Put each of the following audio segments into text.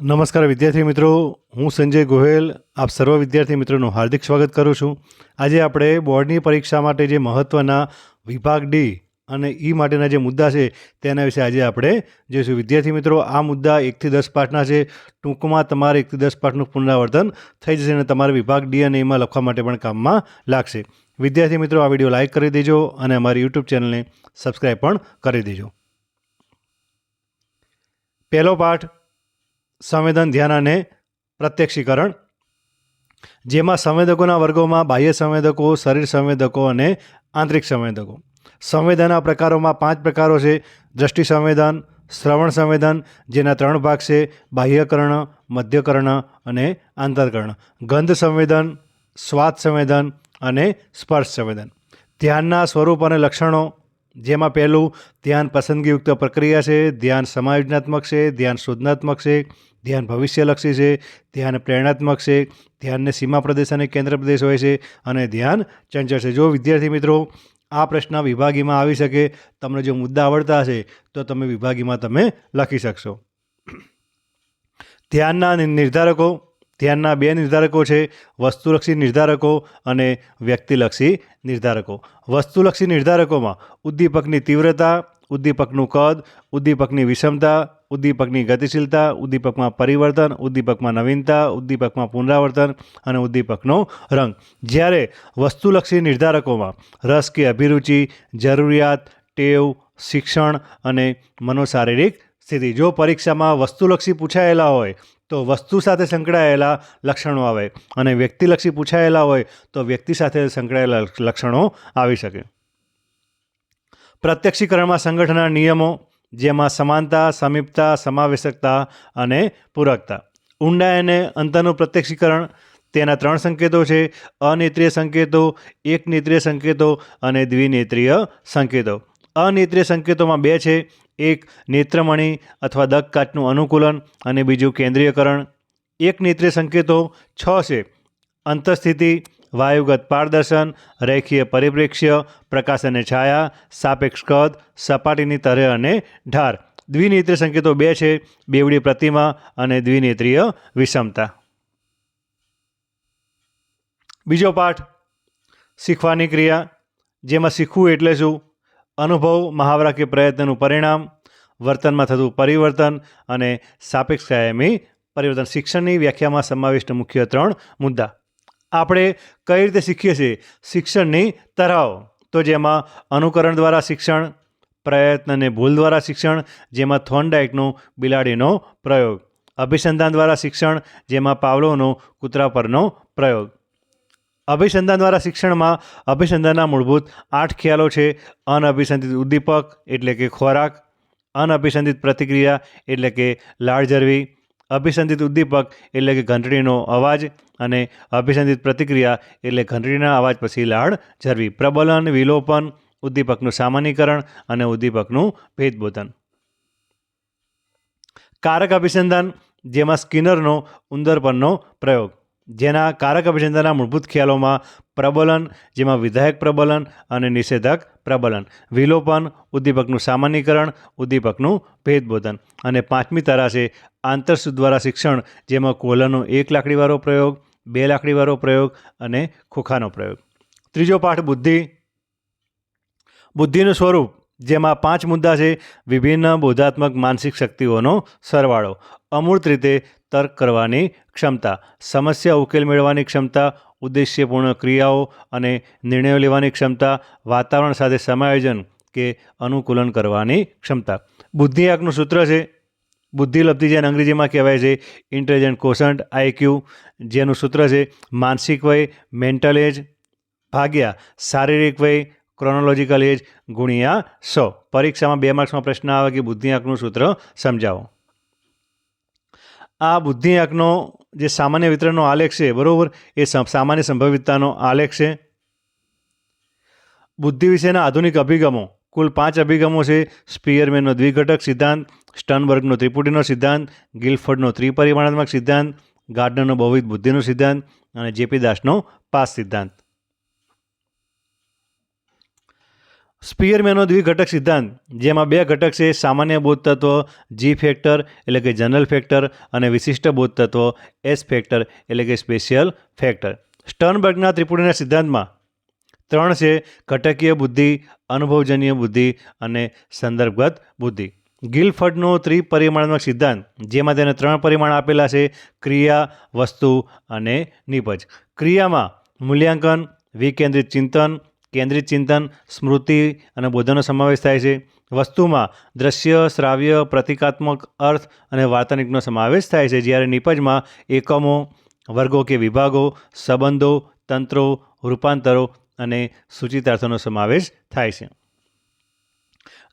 નમસ્કાર વિદ્યાર્થી મિત્રો, હું સંજય ગોહેલ, આપ સર્વ વિદ્યાર્થી મિત્રોનું હાર્દિક સ્વાગત કરું છું. આજે આપણે બોર્ડની પરીક્ષા માટે જે મહત્ત્વના વિભાગ ડી અને ઈ માટેના જે મુદ્દા છે, તેના વિશે આજે આપણે જોઈશું. વિદ્યાર્થી મિત્રો, આ મુદ્દા એકથી દસ પાઠના છે. ટૂંકમાં તમારે એકથી દસ પાઠનું પુનરાવર્તન થઈ જશે અને તમારે વિભાગ ડી અને એમાં લખવા માટે પણ કામમાં લાગશે. વિદ્યાર્થી મિત્રો, આ વીડિયો લાઇક કરી દેજો અને અમારી યુટ્યુબ ચેનલને સબસ્ક્રાઈબ પણ કરી દેજો. પહેલો પાઠ સંવેદન, ધ્યાન અને પ્રત્યક્ષીકરણ, જેમાં સંવેદકોના વર્ગોમાં બાહ્ય સંવેદકો, શરીર સંવેદકો અને આંતરિક સંવેદકો. સંવેદનના પ્રકારોમાં પાંચ પ્રકારો છે. દ્રષ્ટિ સંવેદન, શ્રવણ સંવેદન, જેના ત્રણ ભાગ છે. બાહ્યકર્ણ, મધ્યકર્ણ અને આંતરકર્ણ. ગંધ સંવેદન, સ્વાદ સંવેદન અને સ્પર્શ સંવેદન. ધ્યાનના સ્વરૂપ અને લક્ષણો જેમાં પહેલું, ધ્યાન પસંદગીયુક્ત પ્રક્રિયા છે, ધ્યાન સમાયોજનાત્મક છે, ધ્યાન શોધનાત્મક છે, ધ્યાન ભવિષ્યલક્ષી છે, ધ્યાન પ્રેરણાત્મક છે, ધ્યાનને સીમા પ્રદેશ અને કેન્દ્ર પ્રદેશ હોય છે અને ધ્યાન ચંચળ છે. જો વિદ્યાર્થી મિત્રો, આ પ્રશ્ન વિભાગીમાં આવી શકે, તમને જો મુદ્દા આવડતા હશે, તો તમે વિભાગીમાં તમે લખી શકશો. ધ્યાનના નિર્ધારકો ધ્યાનના બે નિર્ધારકો છે, વસ્તુલક્ષી નિર્ધારકો અને વ્યક્તિલક્ષી નિર્ધારકો. વસ્તુલક્ષી નિર્ધારકોમાં ઉદ્દીપકની તીવ્રતા, ઉદ્દીપકનું કદ, ઉદ્દીપકની વિષમતા, ઉદ્દીપકની ગતિશીલતા, ઉદ્દીપકમાં પરિવર્તન, ઉદ્દીપકમાં નવીનતા, ઉદ્દીપકમાં પુનરાવર્તન અને ઉદ્દીપકનો રંગ. જ્યારે વસ્તુલક્ષી નિર્ધારકોમાં રસ કે અભિરુચિ, જરૂરિયાત, ટેવ, શિક્ષણ અને મનોશારીરિક સ્થિતિ. જો પરીક્ષામાં વસ્તુલક્ષી પૂછાયેલા હોય તો વસ્તુ સાથે સંકળાયેલા લક્ષણો આવે અને વ્યક્તિલક્ષી પૂછાયેલા હોય તો વ્યક્તિ સાથે સંકળાયેલા લક્ષણો આવી શકે. પ્રત્યક્ષીકરણમાં સંગઠનના નિયમો, જેમાં સમાનતા, સમીપતા, સમાવેશકતા અને પૂરકતા. ઊંડાઈ અને અંતરનું પ્રત્યક્ષીકરણ, તેના ત્રણ સંકેતો છે. અનેત્રીય સંકેતો એક નેત્રીય સંકેતો અને દ્વિનેત્રીય સંકેતો. અનેત્રીય સંકેતોમાં બે છે. એક નેત્રમણી અથવા દગ કાચનું અનુકૂલન અને બીજું કેન્દ્રીયકરણ. એક નેત્રીય સંકેતો છ છે. અંતઃસ્થિતિ, વાયુગત પારદર્શન, રેખીય પરિપ્રેક્ષ્ય, પ્રકાશ અને છાયા, સાપેક્ષ કદ, સપાટીની તરે અને ઢાર. દ્વિનેત્રીય સંકેતો બે છે. બેવડી પ્રતિમા અને દ્વિનેત્રીય વિષમતા. બીજો પાઠ. શીખવાની ક્રિયા. જેમાં શીખવું એટલે શું? અનુભવ મહાવરા કે પ્રયત્નનું પરિણામ, વર્તનમાં થતું પરિવર્તન અને સાપેક્ષ કાયમી પરિવર્તન. શિક્ષણની વ્યાખ્યામાં સમાવિષ્ટ મુખ્ય ત્રણ મુદ્દા. આપણે કઈ રીતે શીખીએ છીએ? શિક્ષણની તરાવ તો જેમાં અનુકરણ દ્વારા શિક્ષણ, પ્રયત્ન અને ભૂલ દ્વારા શિક્ષણ, જેમાં થોર્નડાઇકનો બિલાડીનો પ્રયોગ. અભિસંધાન દ્વારા શિક્ષણ, જેમાં પાવલોનો કૂતરા પરનો પ્રયોગ. અભિસંધાન દ્વારા શિક્ષણમાં અભિસંધાનના મૂળભૂત આઠ ખ્યાલો છે. અનઅભિસંધિત ઉદ્દીપક એટલે કે ખોરાક, અનઅભિસંધિત પ્રતિક્રિયા એટલે કે લાળ ઝરવી અભિસંધિત ઉદ્દીપક એટલે કે ઘંટડીનો અવાજ અને અભિસંધિત પ્રતિક્રિયા એટલે ઘંટડીના અવાજ પછી લાળ ઝરવી પ્રબલન, વિલોપન, ઉદ્દીપકનું સામાન્યકરણ અને ઉદ્દીપકનું ભેદબોધન. કારક અભિસંધાન, જેમાં સ્કિનરનો ઉંદર પરનો પ્રયોગ. જેના કારક અભિસંધાનના મૂળભૂત ખ્યાલોમાં પ્રબલન, જેમાં વિધાયક પ્રબલન અને નિષેધક પ્રબલન, વિલોપન, ઉદ્દીપકનું સામાન્યકરણ, ઉદ્દીપકનું ભેદબોધન અને પાંચમી તરા છે આંતરસુદ દ્વારા શિક્ષણ, જેમાં કોલરનો એક લાકડીવાળો પ્રયોગ, બે લાકડીવાળો પ્રયોગ અને ખોખાનો પ્રયોગ. ત્રીજો પાઠ બુદ્ધિ. બુદ્ધિનું સ્વરૂપ, જેમાં પાંચ મુદ્દા છે વિભિન્ન, બોધાત્મક, માનસિક શક્તિઓનો સરવાળો. અમૂર્ત રીતે તર્ક કરવાની ક્ષમતા, સમસ્યા ઉકેલ મેળવવાની ક્ષમતા, ઉદ્દેશ્યપૂર્ણ ક્રિયાઓ અને નિર્ણયો લેવાની ક્ષમતા, વાતાવરણ સાથે સમાયોજન કે અનુકૂલન કરવાની ક્ષમતા. બુદ્ધિઆંકનું સૂત્ર છે. બુદ્ધિલબ્ધિ જેને અંગ્રેજીમાં કહેવાય છે ઇન્ટેલિજન્ટ કોશન્ટ આઈક્યુ જેનું સૂત્ર છે માનસિક વય મેન્ટલ એજ ભાગ્યા, શારીરિક વય ક્રોનોલોજીકલ એજ ગુણ્યા સો. પરીક્ષામાં બે માર્ક્સમાં પ્રશ્ન આવે કે બુદ્ધિઆંકનું સૂત્ર સમજાવો. આ બુદ્ધિઆંકનો જે સામાન્ય વિતરણનો આલેખ છે, બરાબર? એ સમ- સામાન્ય સંભવિતતાનો આલેખ છે. બુદ્ધિ વિશેના આધુનિક અભિગમો. કુલ પાંચ અભિગમો છે. સ્પિયરમેનનો દ્વિઘટક સિદ્ધાંત, સ્ટનબર્ગનો ત્રિપુટીનો સિદ્ધાંત, ગિલફર્ડનો ત્રિપરિમાણાત્મક સિદ્ધાંત ગાર્ડનરનો બહુવિધ બુદ્ધિનો સિદ્ધાંત અને જેપી દાસનો પાસ સિદ્ધાંત. સ્પિયરમેનનો દ્વિઘટક સિદ્ધાંત, જેમાં બે ઘટક છે, સામાન્ય બોધ તત્વ જી ફેક્ટર એટલે કે જનરલ ફેક્ટર અને વિશિષ્ટ બોધ તત્વ એસ ફેક્ટર એટલે કે સ્પેશિયલ ફેક્ટર સ્ટર્નબર્ગના ત્રિપુટીના સિદ્ધાંતમાં ત્રણ છે, ઘટકીય બુદ્ધિ, અનુભવજન્ય બુદ્ધિ અને સંદર્ભગત બુદ્ધિ. ગિલફર્ડનો ત્રિપરિમાણાત્મક સિદ્ધાંત, જેમાં તેને ત્રણ પરિમાણ આપેલા છે, ક્રિયા, વસ્તુ અને નિપજ. ક્રિયામાં મૂલ્યાંકન, વિકેન્દ્રિત ચિંતન કેન્દ્રિત ચિંતન, સ્મૃતિ અને બોધનો સમાવેશ થાય છે. વસ્તુમાં દ્રશ્ય, શ્રાવ્ય, પ્રતિકાત્મક અર્થ અને વાર્તાનિકનો સમાવેશ થાય છે. જ્યારે નિપજમાં એકમો, વર્ગો કે વિભાગો, સંબંધો, તંત્રો, રૂપાંતરો અને સૂચિતાર્થોનો સમાવેશ થાય છે.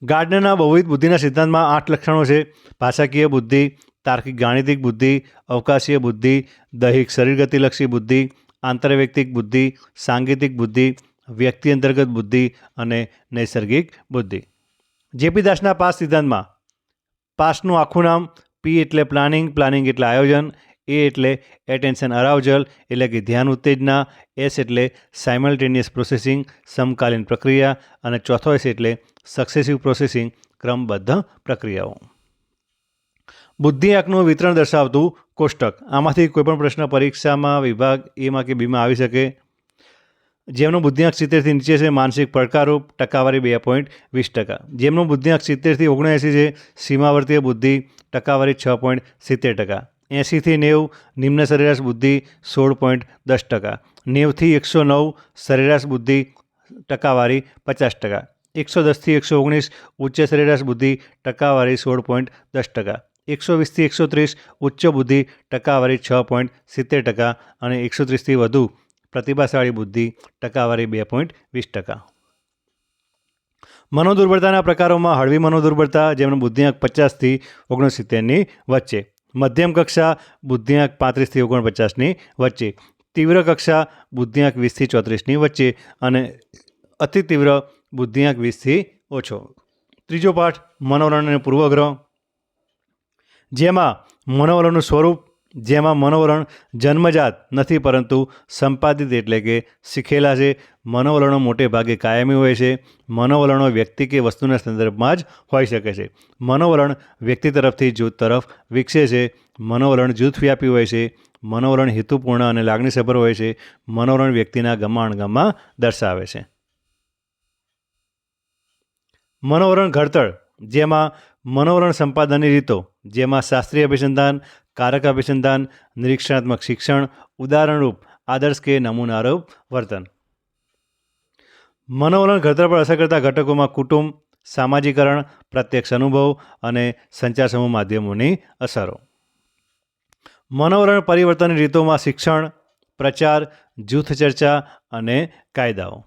ગાર્ડનરના બહુવિધ બુદ્ધિના સિદ્ધાંતમાં આઠ લક્ષણો છે. ભાષાકીય બુદ્ધિ, તાર્કિક ગાણિતિક બુદ્ધિ, અવકાશીય બુદ્ધિ, દૈહિક શરીરગતિલક્ષી બુદ્ધિ, આંતરવૈયક્તિક બુદ્ધિ, સાંગીતિક બુદ્ધિ વ્યક્તિ અંતર્ગત બુદ્ધિ અને નૈસર્ગિક બુદ્ધિ. જેપી દાસના પાસ સિદ્ધાંતમાં, પાસનું આખું નામ પી એટલે પ્લાનિંગ પ્લાનિંગ એટલે આયોજન, એ એટલે એટેન્શન અરાઉઝલ એટલે કે ધ્યાન ઉત્તેજના, એસ એટલે સાયમલ્ટેનિયસ પ્રોસેસિંગ, સમકાલીન પ્રક્રિયા અને ચોથો એસ એટલે સક્સેસિવ પ્રોસેસિંગ, ક્રમબદ્ધ પ્રક્રિયાઓ. બુદ્ધિ આંકનું વિતરણ દર્શાવતું કોષ્ટક. આમાંથી કોઈપણ પ્રશ્ન પરીક્ષામાં, વિભાગ, એમાં કે બીમાં આવી શકે. જેમનો બુદ્ધિઆંક સિત્તેરથી નીચે છે, માનસિક પડકારો, ટકાવારી બે પોઈન્ટ વીસ ટકા. જેમનો બુદ્ધિઆંક સિત્તેરથી ઓગણએંસી છે, સીમાવર્તીય બુદ્ધિ, ટકાવારી છ પોઈન્ટ સિત્તેર ટકા. એંસીથી નેવું, નિમ્ન સરેરાશ બુદ્ધિ, સોળ પોઈન્ટ દસ ટકા. નેવથી એકસો નવ, સરેરાશ બુદ્ધિ, ટકાવારી પચાસ ટકા. એકસો દસથી એકસો ઓગણીસ, ઉચ્ચ સરેરાશ બુદ્ધિ, ટકાવારી સોળ પોઈન્ટ દસ ટકા. એકસો વીસથી એકસો ત્રીસ, ઉચ્ચ બુદ્ધિ, ટકાવારી છ પોઈન્ટ સિત્તેર ટકા અને એકસો ત્રીસથી વધુ પ્રતિભાશાળી બુદ્ધિ, ટકાવારી બે પોઈન્ટ વીસ ટકા. મનોદુર્બળતાના પ્રકારોમાં હળવી મનોદુર્બળતા જેમનો બુદ્ધિઆંક પચાસથી ઓગણસિત્તેરની વચ્ચે, મધ્યમ કક્ષા બુદ્ધિઆંક પાંત્રીસથી ઓગણપચાસની વચ્ચે, તીવ્ર કક્ષા બુદ્ધિઆંક વીસથી ચોત્રીસની વચ્ચે અને અતિ તીવ્ર બુદ્ધિઆંક વીસથી ઓછો. ત્રીજો પાઠ મનોવરણ અને પૂર્વગ્રહ. જેમાં મનોવરણનું સ્વરૂપ જેમાં મનોવરણ જન્મજાત નથી, પરંતુ સંપાદિત એટલે કે શીખેલા છે. મનોવલણો મોટે ભાગે કાયમી હોય છે. મનોવલણો વ્યક્તિ કે વસ્તુના સંદર્ભમાં જ હોઈ શકે છે. મનોવલણ વ્યક્તિ તરફથી જૂથ તરફ વિકસે છે. મનોવલણ જૂથવ્યાપી હોય છે. મનોવલણ હેતુપૂર્ણ અને લાગણીસભર હોય છે. મનોવરણ વ્યક્તિના ગમાણગમમાં દર્શાવે છે. મનોવરણ ઘડતર, જેમાં મનોવરણ સંપાદનની રીતો જેમાં શાસ્ત્રીય અભિસંધાન, કારક અભિસંધાન, નિરીક્ષણાત્મક શિક્ષણ, ઉદાહરણરૂપ, આદર્શ કે નમૂનારૂપ વર્તન. મનોવલણ ઘડતર પર અસર કરતા ઘટકોમાં કુટુંબ, સામાજિકરણ, પ્રત્યક્ષ અનુભવ અને સંચાર સમૂહ માધ્યમોની અસરો. મનોવલણ પરિવર્તનની રીતોમાં શિક્ષણ, પ્રચાર, જૂથ ચર્ચા અને કાયદાઓ.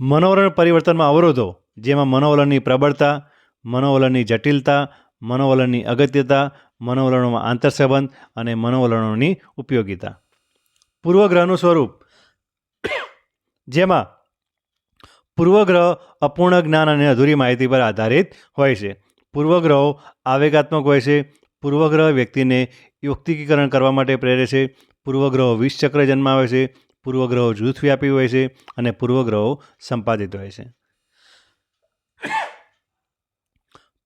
મનોવલણ પરિવર્તનમાં અવરોધો, જેમાં મનોવલણની પ્રબળતા, મનોવલણની જટિલતા મનોવલણની અગત્યતા, મનોવલણોમાં આંતરસંબંધ અને મનોવલણોની ઉપયોગિતા. પૂર્વગ્રહનું સ્વરૂપ. જેમાં પૂર્વગ્રહ અપૂર્ણ જ્ઞાન અને અધૂરી માહિતી પર આધારિત હોય છે. પૂર્વગ્રહો આવેગાત્મક હોય છે. પૂર્વગ્રહ વ્યક્તિને યુક્તિકીકરણ કરવા માટે પ્રેરે છે. પૂર્વગ્રહો વીસ ચક્ર જન્માવે છે. પૂર્વગ્રહો જૂથવ્યાપી હોય છે અને પૂર્વગ્રહો સંપાદિત હોય છે.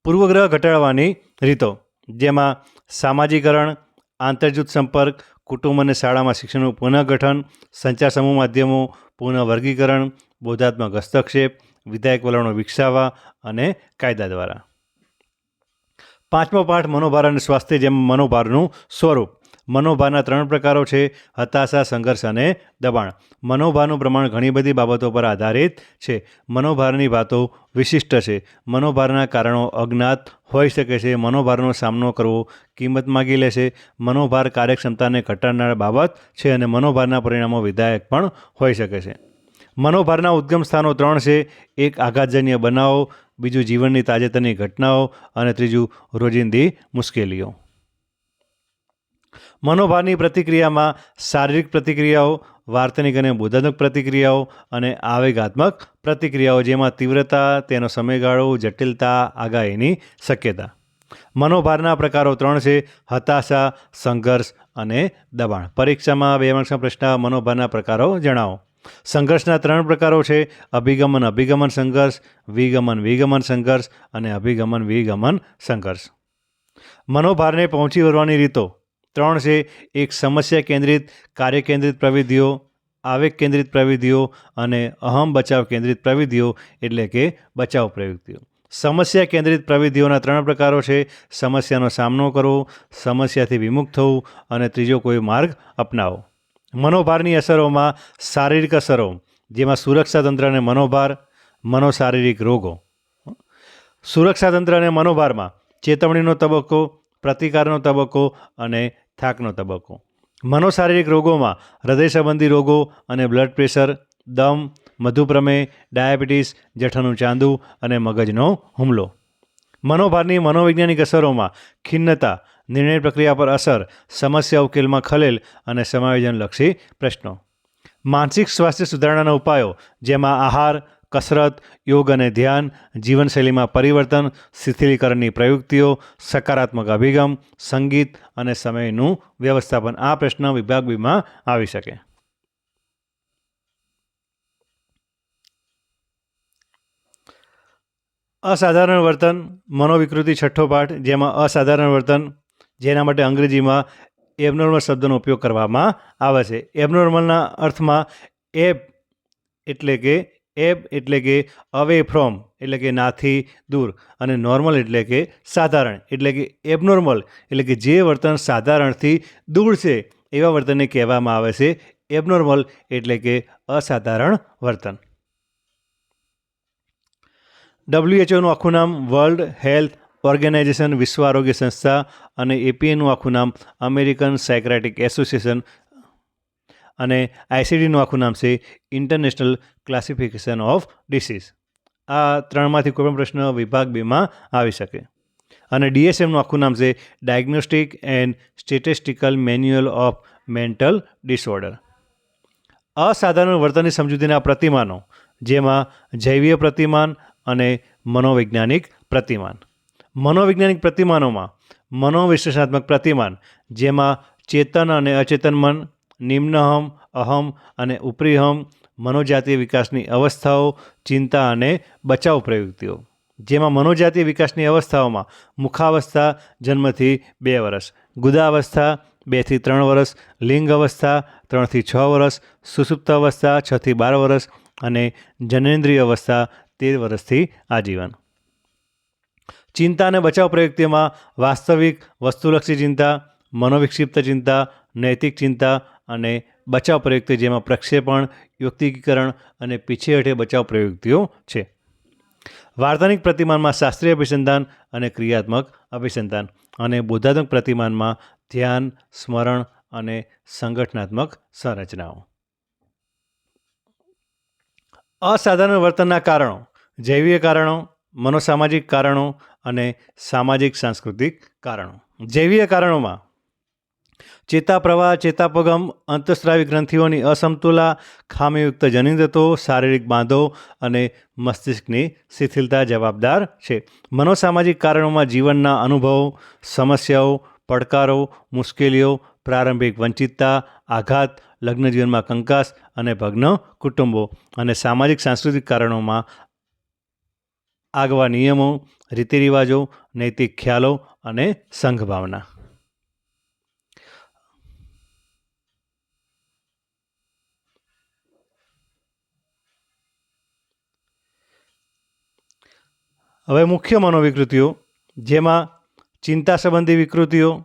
પૂર્વગ્રહ ઘટાડવાની રીતો જેમાં સામાજિકરણ, આંતરજૂથ સંપર્ક, કુટુંબ અને શાળામાં શિક્ષણનું પુનઃગઠન, સંચાર સમૂહ માધ્યમો પુનઃ વર્ગીકરણ બોધાત્મક હસ્તક્ષેપ, વિધાયક વલણો વિકસાવવા અને કાયદા દ્વારા. પાંચમો પાઠ મનોભાર અને સ્વાસ્થ્ય જેમ મનોભારનું સ્વરૂપ. મનોભારના ત્રણ પ્રકારો છે, હતાશા, સંઘર્ષ અને દબાણ. મનોભારનું પ્રમાણ ઘણી બધી બાબતો પર આધારિત છે. મનોભારની વાતો વિશિષ્ટ છે. મનોભારના કારણો અજ્ઞાત હોઈ શકે છે. મનોભારનો સામનો કરવો કિંમત માગી લે છે. મનોભાર કાર્યક્ષમતાને ઘટાડનાર બાબત છે અને મનોભારના પરિણામો વિધાયક પણ હોઈ શકે છે. મનોભારના ઉદ્ગમ સ્થાનો ત્રણ છે. એક આઘાતજન્ય બનાવો, બીજું જીવનની તાજેતરની ઘટનાઓ અને ત્રીજું રોજિંદી મુશ્કેલીઓ. મનોભારની પ્રતિક્રિયામાં શારીરિક પ્રતિક્રિયાઓ વાર્તનિક અને બોધાત્મક પ્રતિક્રિયાઓ અને આવેગાત્મક પ્રતિક્રિયાઓ જેમાં તીવ્રતા, તેનો સમયગાળો, જટિલતા, આગાહીની શક્યતા. મનોભારના પ્રકારો ત્રણ છે. હતાશા, સંઘર્ષ અને દબાણ. પરીક્ષામાં બે માર્ક્સના પ્રશ્ન મનોભારના પ્રકારો જણાવો. સંઘર્ષના ત્રણ પ્રકારો છે. અભિગમન અભિગમન સંઘર્ષ, વિગમન વિગમન સંઘર્ષ અને અભિગમન, વિગમન સંઘર્ષ. મનોભારને પહોંચી વળવાની રીતો. ત્રણ છે. એક સમસ્યા કેન્દ્રિત, કાર્ય કેન્દ્રિત પ્રવિધિઓ, આવેગ કેન્દ્રિત પ્રવિધિઓ અને અહમ બચાવ કેન્દ્રિત પ્રવિધિઓ એટલે કે બચાવ પ્રવૃત્તિઓ સમસ્યા કેન્દ્રિત પ્રવિધિઓના ત્રણ પ્રકારો છે. સમસ્યાનો સામનો કરવો, સમસ્યાથી વિમુખ થવું અને ત્રીજો કોઈ માર્ગ અપનાવો મનોભારની અસરોમાં શારીરિક અસરો, જેમાં સુરક્ષા તંત્ર અને મનોભાર, મનોશારીરિક રોગો. સુરક્ષા તંત્ર અને મનોભારમાં ચેતવણીનો તબક્કો, પ્રતિકારનો તબક્કો અને થાકનો તબક્કો. મનોશારીરિક રોગોમાં હૃદય સંબંધી રોગો અને બ્લડ પ્રેશર દમ, મધુપ્રમેહ ડાયાબિટીસ જઠરનું ચાંદું અને મગજનો હુમલો. મનોભારની મનોવૈજ્ઞાનિક અસરોમાં ખિન્નતા, નિર્ણય પ્રક્રિયા પર અસર, સમસ્યા ઉકેલમાં ખલેલ અને સમાયોજનલક્ષી પ્રશ્નો. માનસિક સ્વાસ્થ્ય સુધારણાના ઉપાયો જેમાં આહાર કસરત, યોગ અને ધ્યાન, જીવનશૈલીમાં પરિવર્તન, શિથિલીકરણની પ્રયુક્તિઓ, સકારાત્મક અભિગમ, સંગીત અને સમયનું વ્યવસ્થાપન આ પ્રશ્ન વિભાગ બીમાં આવી શકે. અસાધારણ વર્તન, મનોવિકૃતિ છઠ્ઠો પાઠ, જેમાં અસાધારણ વર્તન, જેના માટે અંગ્રેજીમાં એબનોર્મલ શબ્દનો ઉપયોગ કરવામાં આવે છે. એબનોર્મલના અર્થમાં એબ એટલે કે એબ એટલે કે અવે ફ્રોમ એટલે કે નાથી દૂર અને નોર્મલ એટલે કે સાધારણ એટલે કે એબનોર્મલ એટલે કે જે વર્તન સાધારણથી દૂર છે, એવા વર્તનને કહેવામાં આવે છે એબનોર્મલ એટલે કે અસાધારણ વર્તન. ડબ્લ્યુએચઓનું આખું નામ વર્લ્ડ હેલ્થ ઓર્ગેનાઇઝેશન વિશ્વ આરોગ્ય સંસ્થા અને એપીએનું આખું નામ અમેરિકન સાયક્રેટિક એસોસિએશન અને આઈસીડીનું આખું નામ છે ઇન્ટરનેશનલ ક્લાસિફિકેશન ઓફ ડિસીઝ આ ત્રણમાંથી કોઈપણ પ્રશ્ન વિભાગ બેમાં આવી શકે. અને ડીએસએમનું આખું નામ છે diagnostic and statistical manual of mental disorder અસાધારણ વર્તનની સમજૂતીના પ્રતિમાનો, જેમાં જૈવીય પ્રતિમાન અને મનોવૈજ્ઞાનિક પ્રતિમાન. મનોવૈજ્ઞાનિક પ્રતિમાનોમાં મનોવિશ્લેષણાત્મક પ્રતિમાન, જેમાં ચેતન અને અચેતન મન નિમ્નહમ, અહમ અને ઉપરીહમ, મનોજાતીય વિકાસની અવસ્થાઓ, ચિંતા અને બચાવ પ્રવૃત્તિઓ. જેમાં મનોજાતીય વિકાસની અવસ્થાઓમાં મુખાવસ્થા, જન્મથી બે વર્ષ ગુદાવસ્થા, બેથી ત્રણ વર્ષ લિંગ અવસ્થા ત્રણથી છ વર્ષ સુસુપ્ત અવસ્થા, છથી બાર વર્ષ અને જનેન્દ્રિય અવસ્થા, તેર વર્ષથી આજીવન. ચિંતા અને બચાવ પ્રયુક્તિમાં વાસ્તવિક, વસ્તુલક્ષી ચિંતા, મનોવિક્ષિપ્ત ચિંતા નૈતિક ચિંતા અને બચાવ પ્રયુક્તિ જેમાં પ્રક્ષેપણ યુક્તિકીકરણ અને પીછેહઠે બચાવ પ્રયુક્તિઓ છે. વાર્તાનિક પ્રતિમાનમાં શાસ્ત્રીય અભિસંધાન અને ક્રિયાત્મક અભિસંધાન અને બોધાત્મક પ્રતિમાનમાં ધ્યાન, સ્મરણ અને સંગઠનાત્મક સંરચનાઓ. અસાધારણ વર્તનના કારણો, જૈવીય કારણો, મનોસામાજિક કારણો અને સામાજિક, સાંસ્કૃતિક કારણો. જૈવીય કારણોમાં ચેતાપ્રવાહ, ચેતાપગમ, અંતસ્રાવી ગ્રંથિઓની અસમતુલા, ખામીયુક્ત જનિંદતો શારીરિક બાંધો અને મસ્તિષ્કની શિથિલતા જવાબદાર છે. મનોસામાજિક કારણોમાં જીવનના અનુભવો, સમસ્યાઓ, પડકારો, મુશ્કેલીઓ, પ્રારંભિક વંચિતતા, આઘાત લગ્ન જીવનમાં કંકાસ અને ભગ્ન કુટુંબો અને સામાજિક સાંસ્કૃતિક કારણોમાં આગવા નિયમો, રીતિરિવાજો, નૈતિક ખ્યાલો અને સંઘ હવે મુખ્ય મનોવિકૃતિઓ, જેમાં ચિંતા સંબંધી વિકૃતિઓ,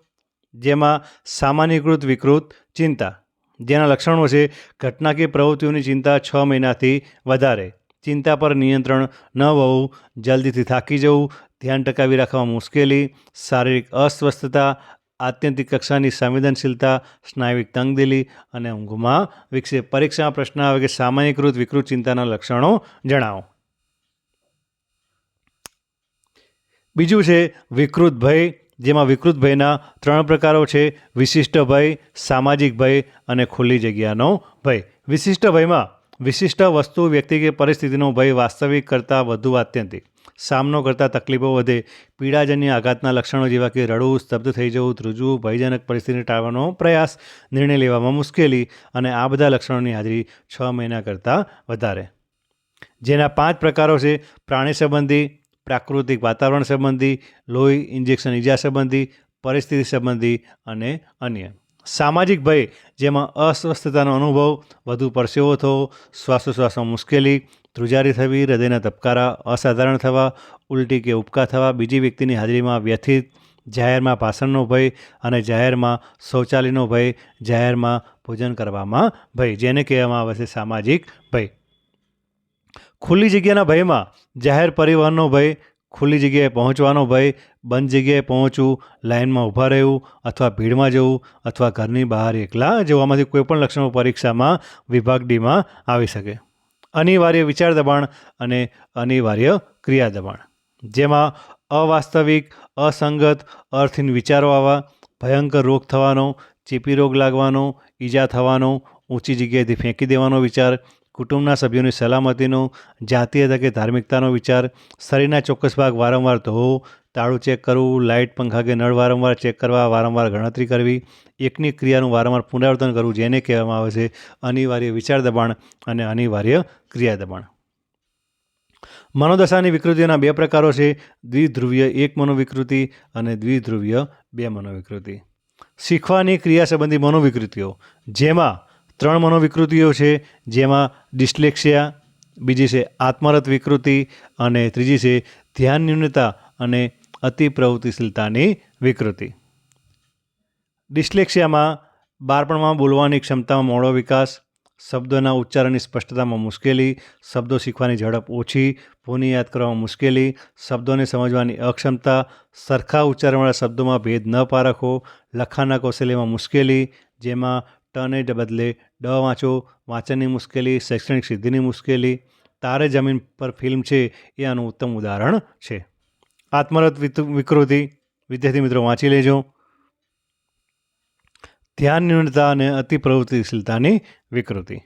જેમાં સામાન્યકૃત વિકૃત ચિંતા. જેના લક્ષણો છે, ઘટના કે પ્રવૃત્તિઓની ચિંતા છ મહિનાથી વધારે. ચિંતા પર નિયંત્રણ ન હોવું, જલ્દીથી થાકી જવું, ધ્યાન ટકાવી રાખવામાં મુશ્કેલી, શારીરિક અસ્વસ્થતા, આત્યંતિક કક્ષાની સંવેદનશીલતા, સ્નાયુવિક તંગદિલી અને ઊંઘમાં વિકસે. પરીક્ષામાં પ્રશ્ન આવે કે સામાન્યકૃત વિકૃત ચિંતાના લક્ષણો જણાવો. બીજું છે વિકૃત ભય જેમાં વિકૃત ભયના ત્રણ પ્રકારો છે. વિશિષ્ટ ભય સામાજિક ભય અને ખુલ્લી જગ્યાનો ભય. વિશિષ્ટ ભયમાં વિશિષ્ટ વસ્તુ, વ્યક્તિ કે પરિસ્થિતિનો ભય વાસ્તવિક કરતાં વધુ આત્યંતિક. સામનો કરતા તકલીફો વધે. પીડાજન્ય આઘાતના લક્ષણો જેવા કે રડવું, સ્તબ્ધ થઈ જવું, ધ્રુજવું, ભયજનક પરિસ્થિતિ ટાળવાનો પ્રયાસ નિર્ણય લેવામાં મુશ્કેલી અને આ બધા લક્ષણોની હાજરી છ મહિના કરતાં વધારે. જેના પાંચ પ્રકારો છે. પ્રાણી સંબંધી પ્રાકૃતિક વાતાવરણ સંબંધી, લોહી ઇન્જેક્શન ઈજા સંબંધી, પરિસ્થિતિ સંબંધી અને અન્ય. સામાજિક ભય, જેમાં અસ્વસ્થતાનો અનુભવ વધુ પરસેવો થવો, શ્વાસોશ્વાસમાં મુશ્કેલી, ધ્રુજારી થવી, હૃદયના ધબકારા, અસાધારણ થવા, ઉલટી કે ઉપકા થવા, બીજી વ્યક્તિની હાજરીમાં વ્યથિત, જાહેરમાં ભાષણનો ભય અને જાહેરમાં શૌચાલયનો ભય, જાહેરમાં ભોજન કરવામાં ભય, જેને કહેવામાં આવે છે સામાજિક ભય. ખુલ્લી જગ્યાના ભયમાં જાહેર પરિવહનનો ભય, ખુલ્લી જગ્યાએ પહોંચવાનો ભય, બંધ જગ્યાએ પહોંચવું, લાઇનમાં ઊભા રહેવું અથવા ભીડમાં જવું અથવા ઘરની બહાર એકલા જવામાંથી કોઈપણ લક્ષણો પરીક્ષામાં વિભાગ ડીમાં આવી શકે. અનિવાર્ય વિચાર દબાણ અને અનિવાર્ય ક્રિયા દબાણ. જેમાં અવાસ્તવિક, અસંગત, અર્થહીન વિચારો આવવા, ભયંકર રોગ થવાનો, ચેપી રોગ લાગવાનો, ઈજા થવાનો, ઊંચી જગ્યાએથી ફેંકી દેવાનો વિચાર કુટુંબના સભ્યોની સલામતીનો જાતીયતા કે ધાર્મિકતાનો વિચાર, શરીરના ચોક્કસ ભાગ વારંવાર ધોવો, તાળું ચેક કરવું, લાઇટ પંખા કે નળ વારંવાર ચેક કરવા, વારંવાર ગણતરી કરવી, એકની ક્રિયાનું વારંવાર પુનરાવર્તન કરવું જેને કહેવામાં આવે છે, અનિવાર્ય વિચાર દબાણ અને અનિવાર્ય ક્રિયા દબાણ. મનોદશાની વિકૃતિઓના બે પ્રકારો છે, દ્વિધ્રુવીય એક મનોવિકૃતિ અને દ્વિધ્રુવીય બે મનોવિકૃતિ. શીખવાની ક્રિયા સંબંધી મનોવિકૃતિઓ, જેમાં ત્રણ મનોવિકૃતિઓ છે, જેમાં ડિસ્લેક્સિયા, બીજી છે આત્મરત વિકૃતિ અને ત્રીજી છે ધ્યાન ન્યૂનતા અને અતિ પ્રવૃત્તિશીલતાની વિકૃતિ. ડિસ્લેક્સિયામાં બાળપણમાં બોલવાની ક્ષમતામાં મોડો વિકાસ, શબ્દોના ઉચ્ચારણની સ્પષ્ટતામાં મુશ્કેલી, શબ્દો શીખવાની ઝડપ ઓછી ભૂની યાદ કરવામાં મુશ્કેલી, શબ્દોને સમજવાની અક્ષમતા, સરખા ઉચ્ચારણવાળા શબ્દોમાં ભેદ ન પારખવો, લખાણના કૌશલ્યમાં મુશ્કેલી, જેમાં ટને બદલે ડ વાંચો, વાંચનની મુશ્કેલી, શૈક્ષણિક સિદ્ધિની મુશ્કેલી, તારે જમીન પર ફિલ્મ છે એ આનું ઉત્તમ ઉદાહરણ છે. આત્મરત વિકૃતિ. વિદ્યાર્થી મિત્રો, વાંચી લેજો. ધ્યાન ન્યૂનતા અને અતિ પ્રવૃત્તિશીલતાની વિકૃતિ.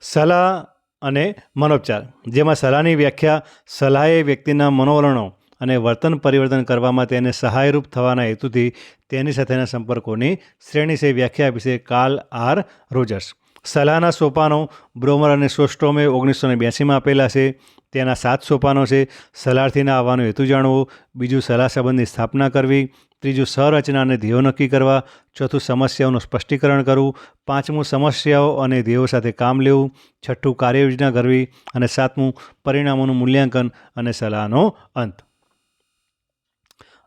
સલાહ અને મનોપચાર. જેમાં સલાહની વ્યાખ્યા સલાહ વ્યક્તિના મનોવલણો અને વર્તન પરિવર્તન કરવામાં તેને સહાયરૂપ થવાના હેતુથી તેની સાથેના સંપર્કોની શ્રેણી છે વ્યાખ્યા આપી છે કાલ આર રોજર્સ. સલાહના સોપાનો બ્રોમર અને સોસ્ટ્રોમે ઓગણીસો ને બ્યાસીમાં આપેલા છે. તેના સાત સોપાનો છે. સલાહથીના આવવાનો હેતુ જાણવો. બીજું સલાહ સંબંધની સ્થાપના કરવી. ત્રીજું સંરચના અને ધ્યેયો નક્કી કરવા. ચોથું સમસ્યાઓનું સ્પષ્ટીકરણ કરવું. પાંચમું સમસ્યાઓ અને ધ્યેયો સાથે કામ લેવું. છઠ્ઠું કાર્યયોજના કરવી અને સાતમું પરિણામોનું મૂલ્યાંકન અને સલાહનો અંત.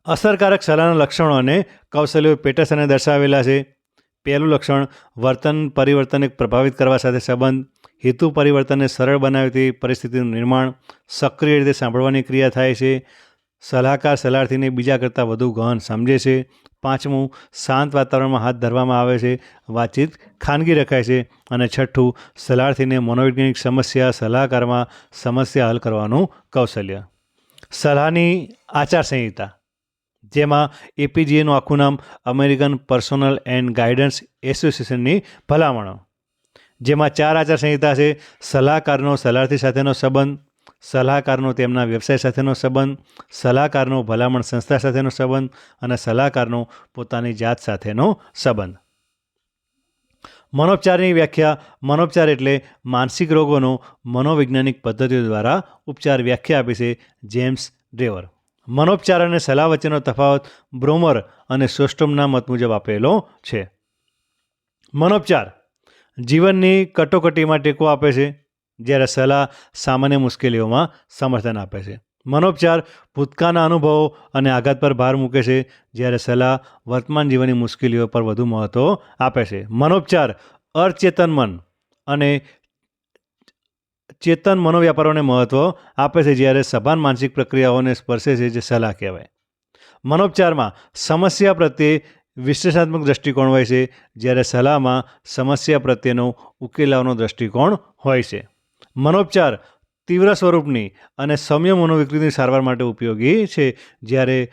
અસરકારક સલાહના લક્ષણો અને કૌશલ્યો પેટર્સને દર્શાવેલા છે. પહેલું લક્ષણ, વર્તન પરિવર્તનને પ્રભાવિત કરવા સાથે સંબંધ. હેતુ પરિવર્તનને સરળ બનાવતી પરિસ્થિતિનું નિર્માણ. સક્રિય રીતે સાંભળવાની ક્રિયા થાય છે. સલાહકાર સલાહથીને બીજા કરતાં વધુ ગહન સમજે છે. પાંચમું, શાંત વાતાવરણમાં હાથ ધરવામાં આવે છે. વાતચીત ખાનગી રખાય છે. અને છઠ્ઠું સલાહથીને મનોવૈજ્ઞાનિક સમસ્યા સલાહકારમાં સમસ્યા હલ કરવાનું કૌશલ્ય. સલાહની આચારસંહિતા. જેમાં એપીજીએનું આખું નામ અમેરિકન પર્સોનલ એન્ડ ગાઈડન્સ એસોસિએશનની ભલામણો. જેમાં ચાર આચારસંહિતા છે, સલાહકારનો સલાહથી સાથેનો સંબંધ, સલાહકારનો તેમના વ્યવસાય સાથેનો સંબંધ, સલાહકારનો ભલામણ સંસ્થા સાથેનો સંબંધ અને સલાહકારનો પોતાની જાત સાથેનો સંબંધ. મનોપચારની વ્યાખ્યા, મનોપચાર એટલે માનસિક રોગોનો મનોવૈજ્ઞાનિક પદ્ધતિઓ દ્વારા ઉપચાર વ્યાખ્યા આપે છે જેમ્સ ડ્રેવર. મનોપચાર અને સલાહ વચ્ચેનો તફાવત બ્રોમર અને સોસ્ટમના મત મુજબ આપેલો છે. મનોપચાર જીવનની કટોકટીમાં ટેકો આપે છે, જ્યારે સલાહ સામાન્ય મુશ્કેલીઓમાં સમર્થન આપે છે. મનોપચાર ભૂતકાળના અનુભવો અને આઘાત પર ભાર મૂકે છે, જ્યારે સલાહ વર્તમાન જીવનની મુશ્કેલીઓ પર વધુ મહત્ત્વ આપે છે. મનોપચાર અર્ચેતન મન અને ચેતન મનોવ્યાપારોને મહત્ત્વ આપે છે જ્યારે સભાન માનસિક પ્રક્રિયાઓને સ્પર્શે છે જે સલાહ કહેવાય. મનોપચારમાં સમસ્યા પ્રત્યે વિશ્લેષણાત્મક દૃષ્ટિકોણ હોય છે જ્યારે સલાહમાં સમસ્યા પ્રત્યેનો ઉકેલ લાવવાનો દૃષ્ટિકોણ હોય છે. મનોપચાર તીવ્ર સ્વરૂપની અને સૌમ્ય મનોવિકૃતિની સારવાર માટે ઉપયોગી છે જ્યારે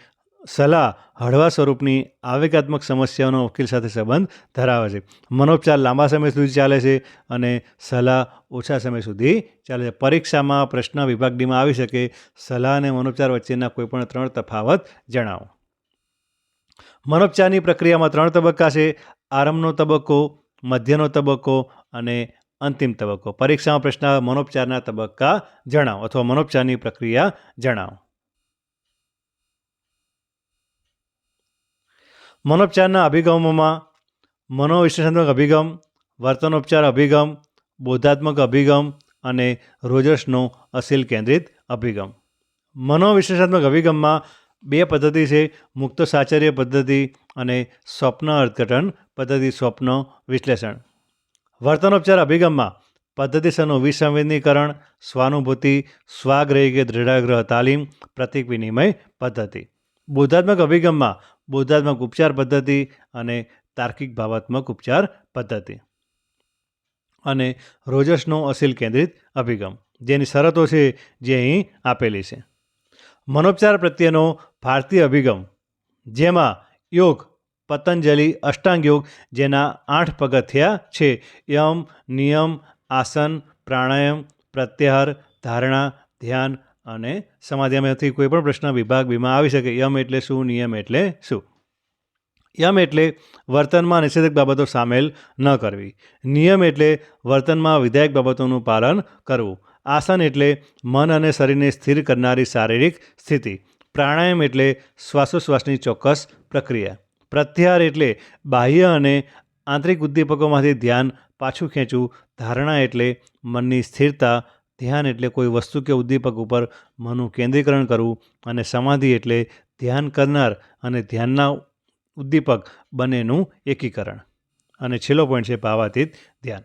સલાહ હળવા સ્વરૂપની આવેગાત્મક સમસ્યાઓનો વકીલ સાથે સંબંધ ધરાવે છે. મનોપચાર લાંબા સમય સુધી ચાલે છે અને સલાહ ઓછા સમય સુધી ચાલે છે. પરીક્ષામાં પ્રશ્ન વિભાગ ડીમાં આવી શકે. સલાહ અને મનોપચાર વચ્ચેના કોઈપણ ત્રણ તફાવત જણાવો. મનોપચારની પ્રક્રિયામાં ત્રણ તબક્કા છે. આરંભનો તબક્કો, મધ્યનો તબક્કો અને અંતિમ તબક્કો. પરીક્ષામાં પ્રશ્ન મનોપચારના તબક્કા જણાવો અથવા મનોપચારની પ્રક્રિયા જણાવો. મનોપચારના અભિગમોમાં મનોવિશ્લેષણાત્મક અભિગમ, વર્તનોપચાર અભિગમ, બોધાત્મક અભિગમ અને રોજર્સનો અસીલ કેન્દ્રિત અભિગમ. મનોવિશ્લેષણાત્મક અભિગમમાં બે પદ્ધતિ છે, મુક્ત સાચર્ય પદ્ધતિ અને સ્વપ્ન અર્થઘટન પદ્ધતિ સ્વપ્ન વિશ્લેષણ. વર્તનોપચાર અભિગમમાં પદ્ધતિસરનું વિસંવેદનીકરણ, સ્વાનુભૂતિ સ્વાગ્રહી કે દૃઢાગ્રહ તાલીમ, પ્રતિક વિનિમય પદ્ધતિ. બોધાત્મક અભિગમમાં બોધાત્મક ઉપચાર પદ્ધતિ અને તાર્કિક ભાવાત્મક ઉપચાર પદ્ધતિ. અને રોજસનો અસિલ કેન્દ્રિત અભિગમ, જેની શરતો છે જે અહીં આપેલી છે. મનોપચાર પ્રત્યેનો ભારતીય અભિગમ, જેમાં યોગ, પતંજલિ, અષ્ટાંગ યોગ જેના આઠ પગથિયા છે, યમ, નિયમ, આસન, પ્રાણાયામ, પ્રત્યાહાર, ધારણા, ધ્યાન અને સમાધિમાંથી કોઈ પણ પ્રશ્ન, વિભાગ, બીમાં આવી શકે. યમ એટલે શું, નિયમ એટલે શું? યમ એટલે વર્તનમાં નિષેધક બાબતો સામેલ ન કરવી. નિયમ એટલે વર્તનમાં વિધાયક બાબતોનું પાલન કરવું. આસન એટલે મન અને શરીરને સ્થિર કરનારી શારીરિક સ્થિતિ. પ્રાણાયામ એટલે શ્વાસોશ્વાસની ચોક્કસ પ્રક્રિયા. પ્રત્યાહાર એટલે બાહ્ય અને આંતરિક ઉદ્દીપકોમાંથી ધ્યાન પાછું ખેંચવું. ધારણા એટલે મનની સ્થિરતા ધ્યાન એટલે કોઈ વસ્તુ કે ઉદ્દીપક ઉપર મનનું કેન્દ્રીકરણ કરવું અને સમાધિ એટલે ધ્યાન કરનાર અને ધ્યાનના ઉદ્દીપક બંનેનું એકીકરણ. અને છેલ્લો પોઈન્ટ છે ભાવાતીત ધ્યાન.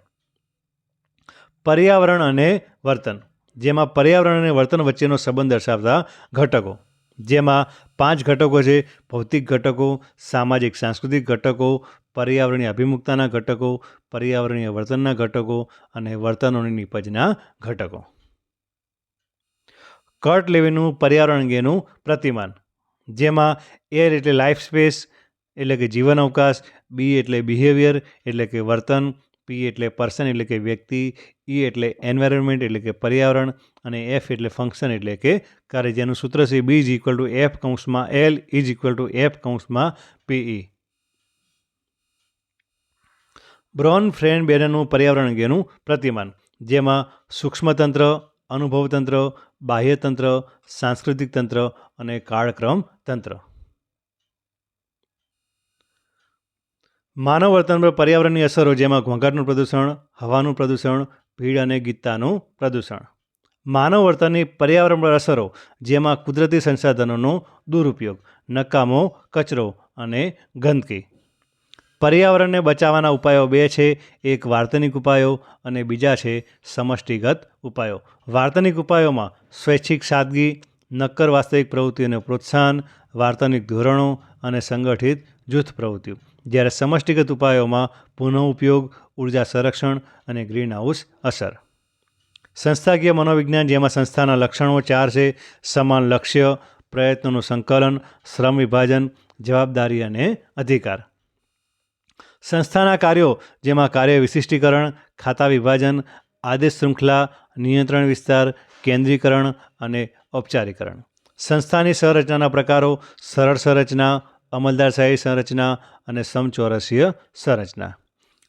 પર્યાવરણ અને વર્તન. જેમાં પર્યાવરણ અને વર્તન વચ્ચેનો સંબંધ દર્શાવતા ઘટકો. જેમાં પાંચ ઘટકો છે. ભૌતિક ઘટકો, સામાજિક, સાંસ્કૃતિક ઘટકો, પર્યાવરણીય અભિમુખતાના ઘટકો, પર્યાવરણીય વર્તનના ઘટકો અને વર્તનોની નિપજના ઘટકો. કર્ટ લેવીનું પર્યાવરણ અંગેનું પ્રતિમાન. જેમાં એર એટલે લાઈફ સ્પેસ એટલે કે જીવન અવકાશ બી એટલે બિહેવિયર એટલે કે વર્તન પી એટલે પર્સન એટલે કે વ્યક્તિ ઈ એટલે એન્વાયરમેન્ટ એટલે કે પર્યાવરણ અને એફ એટલે ફંક્શન એટલે કે કાર્ય જેનું સૂત્ર છે B is equal to F કૌંસમાં L is equal to F કૌંસમાં પીઈ બ્રોન ફ્રેન્ડ બેનરનું પર્યાવરણ અંગેનું પ્રતિમાન, જેમાં સૂક્ષ્મતંત્ર, અનુભવતંત્ર, બાહ્યતંત્ર, સાંસ્કૃતિક તંત્ર અને કાળક્રમ તંત્ર. માનવ વર્તન પર પર્યાવરણની અસરો, જેમાં ઘોંઘાટનું પ્રદૂષણ, હવાનું પ્રદૂષણ ભીડ અને ગીતતાનું પ્રદૂષણ. માનવ વર્તનની પર્યાવરણ પર અસરો, જેમાં કુદરતી સંસાધનોનો દુરુપયોગ, નકામો, કચરો અને ગંદકી. પર્યાવરણને બચાવવાના ઉપાયો બે છે. એક વાર્તનિક ઉપાયો અને બીજા છે સમષ્ટિગત ઉપાયો. વાર્તનિક ઉપાયોમાં સ્વૈચ્છિક સાદગી, નક્કર વાસ્તવિક પ્રવૃત્તિઓને પ્રોત્સાહન, વાર્તનિક ધોરણો અને સંગઠિત જૂથ પ્રવૃત્તિઓ. જ્યારે સમષ્ટિગત ઉપાયોમાં પુનઃ ઉપયોગ ઊર્જા સંરક્ષણ અને ગ્રીન હાઉસ અસર. સંસ્થાકીય મનોવિજ્ઞાન, જેમાં સંસ્થાના લક્ષણો ચાર છે. સમાન લક્ષ્ય, પ્રયત્નોનું સંકલન, શ્રમ વિભાજન, જવાબદારી અને અધિકાર. સંસ્થાના કાર્યો, જેમાં કાર્ય વિશિષ્ટીકરણ, ખાતા વિભાજન, આદેશ શૃંખલા, નિયંત્રણ વિસ્તાર, કેન્દ્રીકરણ અને ઔપચારીકરણ. સંસ્થાની સંરચનાના પ્રકારો, સરળ સંરચના અમલદારશાહી સંરચના અને સમચોરસીય સંરચના.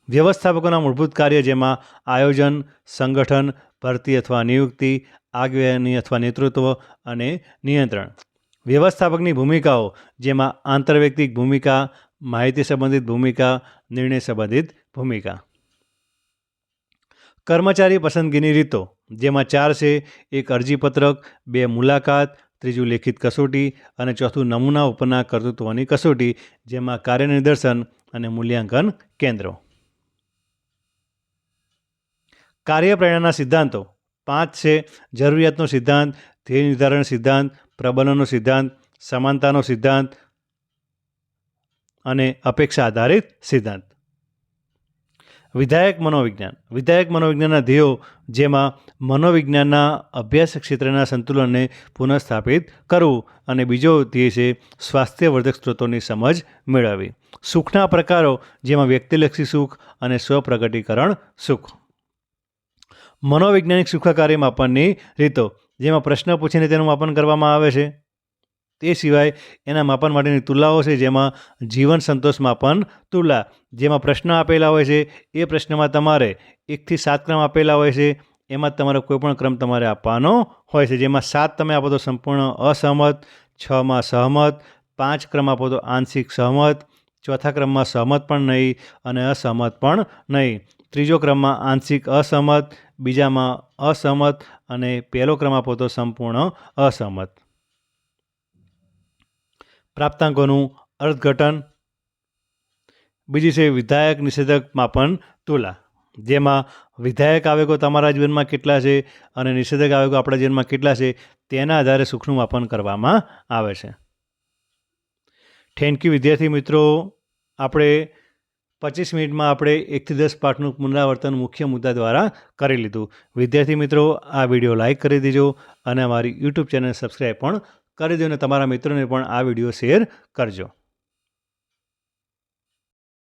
વ્યવસ્થાપકોના મૂળભૂત કાર્ય જેમાં આયોજન, સંગઠન, ભરતી અથવા નિયુક્તિ, આગેવાની અથવા નેતૃત્વ અને નિયંત્રણ. વ્યવસ્થાપકની ભૂમિકાઓ જેમાં આંતરવ્યક્તિક ભૂમિકા, માહિતી સંબંધિત ભૂમિકા, નિર્ણય સંબંધિત ભૂમિકા. કર્મચારી પસંદગીની રીતો જેમાં ચાર છે, એક અરજીપત્રક, બે મુલાકાત, ત્રીજું લેખિત કસોટી અને ચોથું નમૂના ઉપરના કર્તૃત્વની કસોટી જેમાં કાર્યનિદર્શન અને મૂલ્યાંકન કેન્દ્રો. કાર્યપ્રેરણાના સિદ્ધાંતો. પાંચ છે, જરૂરિયાતનો સિદ્ધાંત, ધ્યેય નિર્ધારણ સિદ્ધાંત, પ્રબલનનો સિદ્ધાંત, સમાનતાનો સિદ્ધાંત અને અપેક્ષા આધારિત સિદ્ધાંત. વિધાયક મનોવિજ્ઞાન. વિધાયક મનોવિજ્ઞાનના ધ્યેયો જેમાં મનોવિજ્ઞાનના અભ્યાસ ક્ષેત્રના સંતુલનને પુનઃસ્થાપિત કરવું અને બીજો ધ્યેય છે, સ્વાસ્થ્યવર્ધક સ્ત્રોતોની સમજ મેળવવી. સુખના પ્રકારો જેમાં વ્યક્તિલક્ષી સુખ અને સ્વપ્રગટીકરણ સુખ. મનોવૈજ્ઞાનિક સુખાકારી માપનની રીતો. જેમાં પ્રશ્ન પૂછીને તેનું માપન કરવામાં આવે છે. તે સિવાય એના માપન માટેની તુલાઓ છે, જેમાં જીવન સંતોષ માપન તુલા. જેમાં પ્રશ્ન આપેલા હોય છે, એ પ્રશ્નમાં તમારે એકથી સાત ક્રમ આપેલા હોય છે. એમાં તમારે કોઈપણ ક્રમ તમારે આપવાનો હોય છે. જેમાં સાત તમે આપો તો સંપૂર્ણ અસહમત, છમાં સહમત, પાંચ ક્રમ આપો તો આંશિક સહમત, ચોથા ક્રમમાં સહમત પણ નહીં અને અસહમત પણ નહીં. ત્રીજો ક્રમમાં આંશિક અસહમત બીજામાં અસહમત અને પહેલો ક્રમ આપો તો સંપૂર્ણ અસહમત પ્રાપ્તાંકોનું અર્થઘટન. બીજી છે વિધાયક નિષેધક માપન તુલા. જેમાં વિધાયક આવેગો તમારા જીવનમાં કેટલા છે અને નિષેધક આવેગો આપણા જીવનમાં કેટલા છે તેના આધારે સુખનું માપન કરવામાં આવે છે. થેન્ક યુ વિદ્યાર્થી મિત્રો. આપણે પચીસ મિનિટમાં આપણે એકથી દસ પાઠનું પુનરાવર્તન મુખ્ય મુદ્દા દ્વારા કરી લીધું. વિદ્યાર્થી મિત્રો, આ વીડિયો લાઇક કરી દેજો અને અમારી યુટ્યુબ ચેનલ સબસ્ક્રાઈબ પણ કરી દો અને તમારા મિત્રોને પણ આ વીડિયો શેર કરજો.